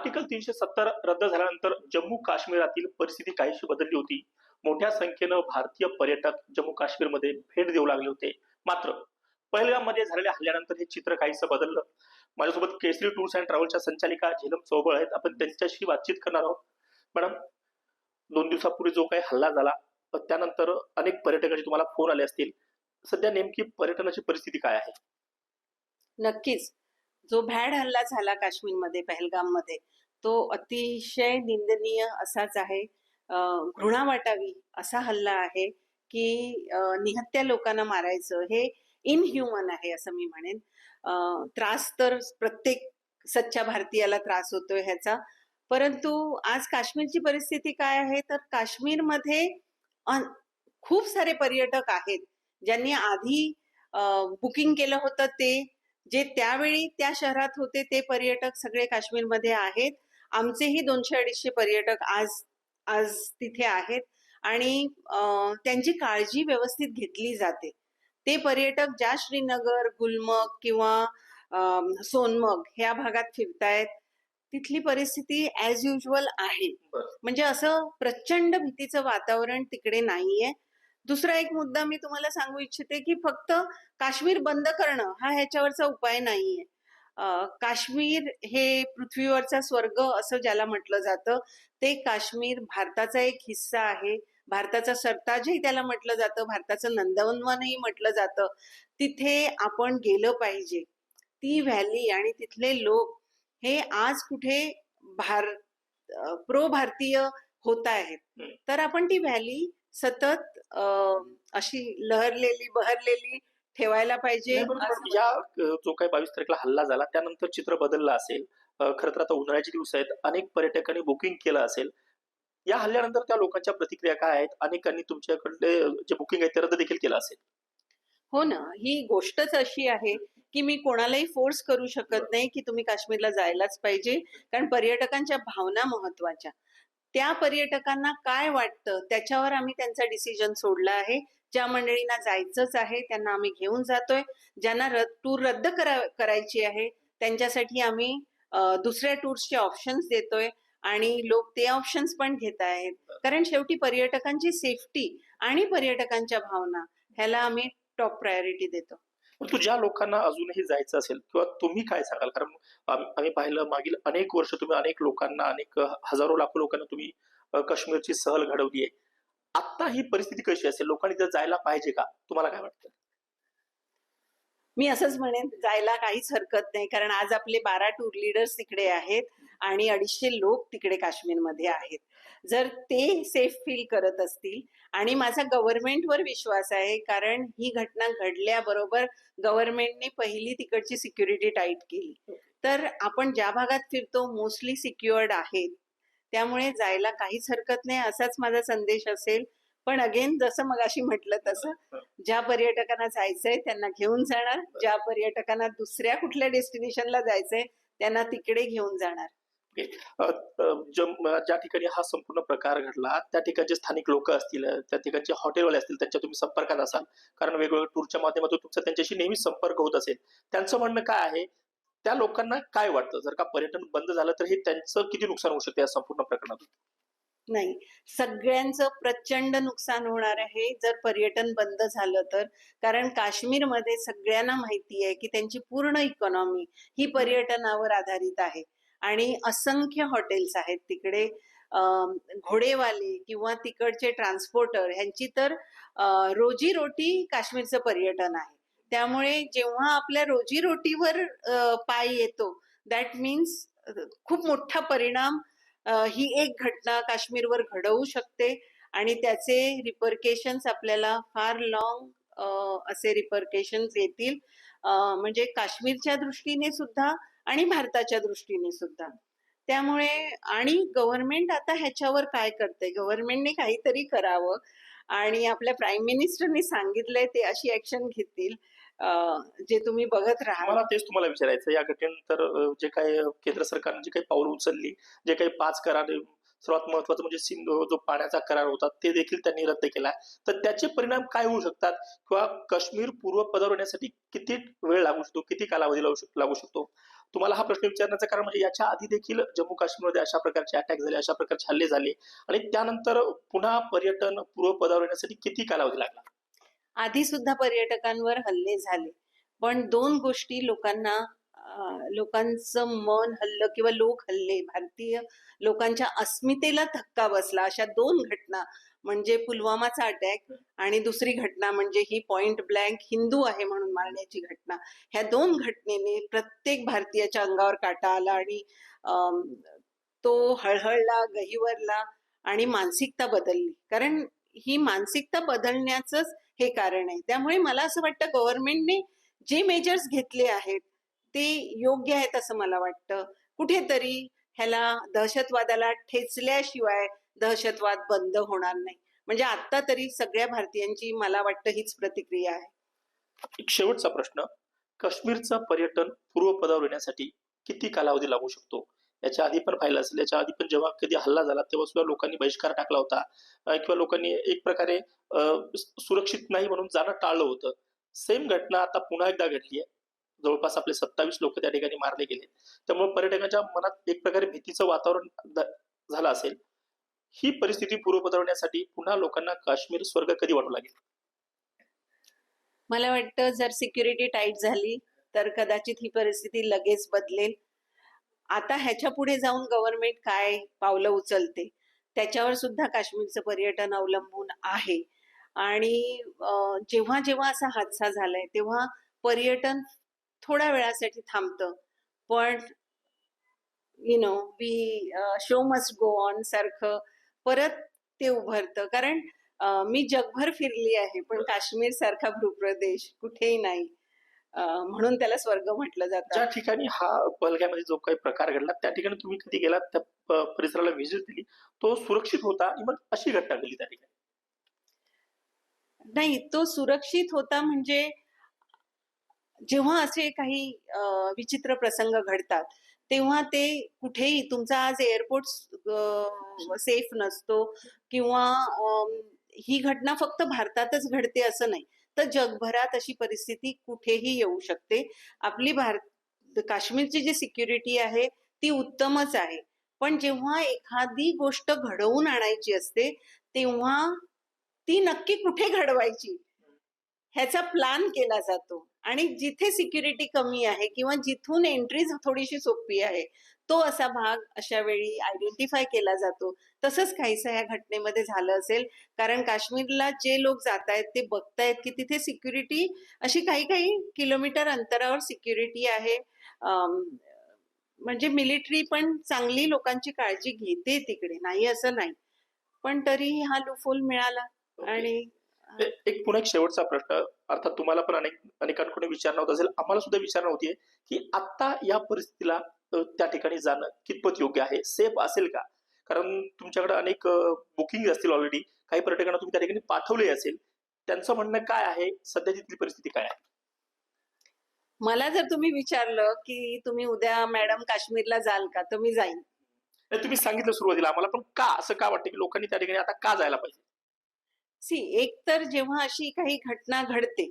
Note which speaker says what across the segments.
Speaker 1: Article तीनशे सत्तर रद्द झाल्यानंतर जम्मू काश्मीरातील परिस्थिती काहीशी बदलली होती. मोठ्या संख्येनं भारतीय पर्यटक जम्मू काश्मीरमध्ये भेट देऊ लागले होते. मात्रमध्ये झालेल्या हल्ल्यानंतर हे चित्र काहीसं बदललं. माझ्यासोबत केसरी टूर्स अँड ट्रॅव्हलच्या संचालिका झेलम चौबळ आहेत. आपण त्यांच्याशी बातचीत करणार आहोत. मॅडम दोन दिवसापूर्वी जो काही हल्ला झाला त्यानंतर अनेक पर्यटकांचे तुम्हाला फोन आले असतील. सध्या नेमकी पर्यटनाची परिस्थिती काय आहे?
Speaker 2: नक्कीच. जो भॅड हल्ला झाला काश्मीरमध्ये पहलगाममध्ये तो अतिशय निंदनीय असाच आहे. घृणा वाटावी असा हल्ला आहे की निहत्या लोकांना मारायचं हे इनह्युमन आहे असं मी म्हणेन. त्रास तर प्रत्येक सच्च्या भारतीयाला त्रास होतोय ह्याचा. परंतु आज काश्मीरची परिस्थिती काय आहे? तर काश्मीरमध्ये खूप सारे पर्यटक आहेत ज्यांनी आधी बुकिंग केलं होतं ते जे त्यावेळी त्या शहरात होते ते पर्यटक सगळे काश्मीरमध्ये आहेत. आमचेही दोनशे अडीचशे पर्यटक आज आज तिथे आहेत आणि त्यांची काळजी व्यवस्थित घेतली जाते. ते पर्यटक ज्या श्रीनगर गुलमर्ग किंवा अं, सोनमर्ग ह्या भागात फिरतायत तिथली परिस्थिती ऍज युजल आहे. म्हणजे असं प्रचंड भीतीचं वातावरण तिकडे नाहीये. दुसरा एक मुद्दा मी तुम्हाला सांगू इच्छिते की फक्त काश्मीर बंद करणं हा ह्याच्यावरचा उपाय नाहीये. काश्मीर हे पृथ्वीवरचा स्वर्ग असं ज्याला म्हटलं जातं ते काश्मीर भारताचा एक हिस्सा आहे. भारताचा सरताजही त्याला म्हटलं जातं भारताचं नंदनवनही म्हटलं जातं. तिथे आपण गेलं पाहिजे. ती व्हॅली आणि तिथले लोक हे आज कुठे भार प्रो भारतीय होत आहेत. तर आपण ती व्हॅली सतत अशी लहरलेली बहरलेली ठेवायला पाहिजे
Speaker 1: या जो काही बावीस तारखेला हल्ला झाला त्यानंतर चित्र बदललं असेल खरं तर आता उन्हाळ्याचे दिवस आहेत अनेक पर्यटकांनी बुकिंग केलं असेल. या हल्ल्यानंतर त्या लोकांच्या प्रतिक्रिया काय आहेत? अनेकांनी तुमच्याकडले जे बुकिंग आहे ते रद्द देखील केलं असेल.
Speaker 2: हो ना. ही गोष्टच अशी आहे की मी कोणालाही फोर्स करू शकत नाही की तुम्ही काश्मीरला जायलाच पाहिजे कारण पर्यटकांच्या भावना महत्त्वाच्या त्या पर्यटकांना काय वाटतं? त्याच्यावर आम्ही त्यांचा डिसिजन सोडला आहे. ज्या मंडळींना जायचंच आहे त्यांना आम्ही घेऊन जातोय. ज्यांना टूर रद्द करा करायची आहे त्यांच्यासाठी आम्ही दुसऱ्या टूर्सचे ऑप्शन्स देतोय आणि लोक ते ऑप्शन्स पण घेत आहेत. कारण शेवटी पर्यटकांची सेफ्टी आणि पर्यटकांच्या भावना ह्याला आम्ही टॉप प्रायोरिटी देतो.
Speaker 1: परंतु ज्या लोकांना अजूनही जायचं असेल किंवा तुम्ही काय सांगाल? कारण आम्ही पाहिलं मागील अनेक वर्ष तुम्ही अनेक लोकांना अनेक हजारो लाखो लोकांना तुम्ही काश्मीरची सहल घडवली आहे. आता ही परिस्थिती कशी असेल? लोकांनी तिथे जायला पाहिजे का? तुम्हाला काय वाटतं?
Speaker 2: मी असंच म्हणेन जायला काहीच हरकत नाही. कारण आज आपले बारा टूर लिडर्स तिकडे आहेत आणि अडीचशे लोक तिकडे काश्मीरमध्ये आहेत. जर ते सेफ फील करत असतील आणि माझा गव्हर्नमेंटवर विश्वास आहे कारण ही घटना घडल्याबरोबर गव्हर्नमेंटने पहिली तिकडची सिक्युरिटी टाईट केली. तर आपण ज्या भागात फिरतो मोस्टली सिक्युअर्ड आहेत. त्यामुळे जायला काहीच हरकत नाही असाच माझा संदेश असेल. पण अगेन जसं मग अशी म्हटलं तसं ज्या पर्यटकांना जायचंय त्यांना घेऊन जाणार ज्या पर्यटकांना दुसऱ्या कुठल्या डेस्टिनेशनला जायचंय त्यांना तिकडे घेऊन जाणार.
Speaker 1: ज्या ठिकाणी हा संपूर्ण प्रकार घडला त्या ठिकाणचे स्थानिक लोक असतील त्या ठिकाणचे हॉटेलवाले असतील त्यांच्या तुम्ही संपर्कात असाल. कारण वेगवेगळ्या टूरच्या माध्यमातून तुमचा त्यांच्याशी नेहमी संपर्क होत असेल. त्यांचं म्हणणं काय आहे? त्या लोकांना काय वाटतं? जर का पर्यटन बंद झालं तर हे त्यांचं किती नुकसान होऊ शकते या संपूर्ण प्रकरणातून?
Speaker 2: नाही. सगळ्यांचं प्रचंड नुकसान होणार आहे. जर पर्यटन बंद झालं तर. कारण काश्मीरमध्ये सगळ्यांना माहिती आहे की त्यांची पूर्ण इकॉनॉमी ही पर्यटनावर आधारित आहे. आणि असंख्य हॉटेल्स आहेत. तिकडे घोडेवाले किंवा तिकडचे ट्रान्सपोर्टर ह्यांची तर रोजीरोटी काश्मीरचं पर्यटन आहे. त्यामुळे जेव्हा आपल्या रोजीरोटीवर पाय येतो दॅट मीन्स खूप मोठा परिणाम ही एक घटना काश्मीरवर घडवू शकते आणि त्याचे रिपरकेशन्स आपल्याला फार लॉंग असे रिपर्केशन्स येतील. म्हणजे काश्मीरच्या दृष्टीने सुद्धा आणि भारताच्या दृष्टीने सुद्धा. त्यामुळे आणि गव्हर्नमेंट आता ह्याच्यावर काय करते गव्हर्नमेंटने काहीतरी करावं आणि आपल्या प्राईम मिनिस्टरनी सांगितलंय ते अशी ऍक्शन घेतील. जे तुम्ही बघत राहा
Speaker 1: मला तेच तुम्हाला विचारायचं या घटनेनंतर जे काही केंद्र सरकारने जे काही पाऊल उचलली जे काही पाच करार सर्वात महत्वाचं म्हणजे सिंधू जो पाण्याचा करार होता ते देखील त्यांनी रद्द केला तर त्याचे परिणाम काय होऊ शकतात? किंवा काश्मीर पूर्व पदावर येण्यासाठी किती वेळ लागू शकतो? किती कालावधी लागू लागू शकतो? तुम्हाला हा प्रश्न विचारण्याचं कारण म्हणजे याच्या आधी देखील जम्मू काश्मीरमध्ये अशा प्रकारचे अटॅक झाले अशा प्रकारचे हल्ले झाले. आणि त्यानंतर पुन्हा पर्यटन पूर्वपदावर येण्यासाठी किती कालावधी लागला?
Speaker 2: आधी सुद्धा पर्यटकांवर हल्ले झाले. पण दोन गोष्टी लोकांना लोकांचं मन हल्लं किंवा लोक हल्ले भारतीय लोकांच्या अस्मितेला धक्का बसला. अशा दोन घटना म्हणजे पुलवामाचा अटॅक आणि दुसरी घटना म्हणजे ही पॉइंट ब्लँक हिंदू आहे म्हणून मारण्याची घटना. ह्या दोन घटनेने प्रत्येक भारतीयाच्या अंगावर काटा आला आणि तो हळहळला गहिवरला आणि मानसिकता बदलली. कारण ही मानसिकता बदलण्याचंच हे कारण आहे. त्यामुळे मला असं वाटतं गव्हर्नमेंटने जे मेजर्स घेतले आहेत ते योग्य आहेत असं मला वाटतं. कुठेतरी ह्याला दहशतवादाला ठेचल्याशिवाय दहशतवाद बंद होणार नाही. म्हणजे आता तरी सगळ्या भारतीयांची मला वाटतं हीच प्रतिक्रिया आहे.
Speaker 1: एक शेवटचा प्रश्न. काश्मीरचं पर्यटन पूर्वपदावर येण्यासाठी किती कालावधी लागू शकतो? याच्या आधी पण पाहिलं असेल. याच्या आधी पण जेव्हा कधी हल्ला झाला तेव्हा सुद्धा लोकांनी बहिष्कार टाकला होता. किंवा लोकांनी एक प्रकारे सुरक्षित नाही म्हणून जाणं टाळलं होतं. सेम घटना आता पुन्हा एकदा घडली आहे. जवळपास आपले सत्तावीस लोक त्या ठिकाणी मारले गेले त्यामुळे पर्यटकांच्या मनात एक प्रकारे भीतीचं वातावरण झालं असेल. ही परिस्थिती पूर्वपदवण्यासाठी पुन्हा लोकांना काश्मीर स्वर्ग कधी वाटू लागेल?
Speaker 2: मला वाटतं जर सिक्युरिटी टाईट झाली तर कदाचित ही परिस्थिती लगेच बदलेल. आता ह्याच्या पुढे जाऊन गव्हर्नमेंट काय पावलं उचलते? त्याच्यावर सुद्धा काश्मीरचं पर्यटन अवलंबून आहे. आणि जेव्हा जेव्हा असा हादसा झालाय तेव्हा पर्यटन थोड्या वेळासाठी थांबतं. पण you know we show must go on सारखं परत ते उभरतं. कारण मी जगभर फिरली आहे पण काश्मीर सारखा भूप्रदेश कुठेही नाही. म्हणून त्याला स्वर्ग म्हटलं
Speaker 1: ज्या
Speaker 2: जातं
Speaker 1: ठिकाणी हा पहलगामध्ये जो काही प्रकार घडला त्या ठिकाणी तुम्ही कधी गेलात? त्या परिसराला व्हिजिट दिली तो सुरक्षित होता मग अशी घटना घडली त्या ठिकाणी?
Speaker 2: नाही तो सुरक्षित होता म्हणजे जेव्हा असे काही विचित्र प्रसंग घडतात तेव्हा ते कुठेही तुमचा आज एअरपोर्ट सेफ नसतो किंवा ही घटना फक्त भारतातच घडते असं नाही. तर जगभरात अशी परिस्थिती कुठेही येऊ शकते. आपली भारत काश्मीरची जी सिक्युरिटी आहे ती उत्तमच आहे. पण जेव्हा एखादी गोष्ट घडवून आणायची असते तेव्हा ती नक्की कुठे घडवायची? ह्याचा प्लॅन केला जातो. आणि जिथे सिक्युरिटी कमी आहे किंवा जिथून एंट्रीज थोडीशी सोपी आहे तो असा भाग अशा वेळी आयडेंटिफाय केला जातो. तसंच काहीसं या घटनेमध्ये झालं असेल. कारण काश्मीरला जे लोक जात आहेत ते बघतायत की तिथे सिक्युरिटी अशी काही काही किलोमीटर अंतरावर सिक्युरिटी आहे. म्हणजे मिलिटरी पण चांगली लोकांची काळजी घेते तिकडे. नाही असं नाही. पण तरीही हा लुफोल मिळाला आणि
Speaker 1: एक पुन्हा एक शेवटचा प्रश्न. अर्थात तुम्हाला पण अनेक अनेकांकडून विचारणं होत असेल. आम्हाला सुद्धा विचारणं होतीये की आता या परिस्थितीला त्या ठिकाणी जाणं कितपत योग्य आहे? सेफ असेल का? कारण तुमच्याकडे अनेक बुकिंग असतील ऑलरेडी काही पर्यटकांना तुम्ही त्या ठिकाणी पाठवले असेल. त्यांचं म्हणणं काय आहे? सध्या तिथली परिस्थिती काय आहे?
Speaker 2: मला जर तुम्ही विचारलं की तुम्ही उद्या मॅडम काश्मीरला जाल का तर मी जाईन.
Speaker 1: तुम्ही सांगितलं सुरुवातीला. आम्हाला पण का? असं का वाटतं की लोकांनी त्या ठिकाणी आता का जायला पाहिजे?
Speaker 2: सी एक तर जेव्हा अशी काही घटना घडते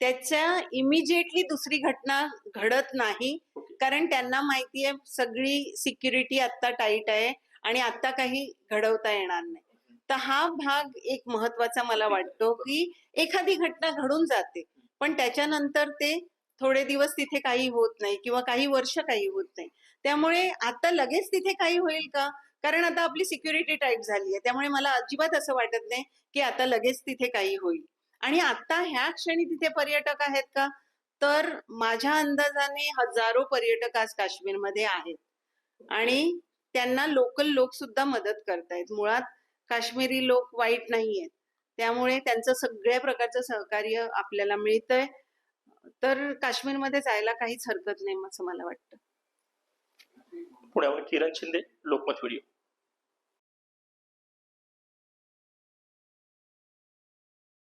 Speaker 2: त्याच्या इमिजिएटली दुसरी घटना घडत नाही. कारण त्यांना माहिती आहे सगळी सिक्युरिटी आता टाईट आहे आणि आता काही घडवता येणार नाही. तर हा भाग एक महत्त्वाचा मला वाटतो की एखादी घटना घडून जाते पण त्याच्यानंतर ते थोडे दिवस तिथे काही होत नाही किंवा काही वर्ष काही होत नाही. त्यामुळे आता लगेच तिथे काही होईल का? कारण आता आपली सिक्युरिटी टाईट झाली आहे त्यामुळे मला अजिबात असं वाटत नाही की आता लगेच तिथे काही होईल. आणि आता ह्या क्षणी तिथे पर्यटक आहेत का? तर माझ्या अंदाजाने हजारो पर्यटक आज काश्मीरमध्ये आहेत. आणि त्यांना लोकल लोक सुद्धा मदत करतायत. मुळात काश्मीरी लोक वाईट नाहीयेत. त्यामुळे त्यांचं सगळ्या प्रकारचं सहकार्य आपल्याला मिळतंय. तर काश्मीरमध्ये जायला काहीच हरकत नाही असं मला वाटतं.
Speaker 1: पुण्यावर किरण शिंदे लोकमत व्हिडिओ.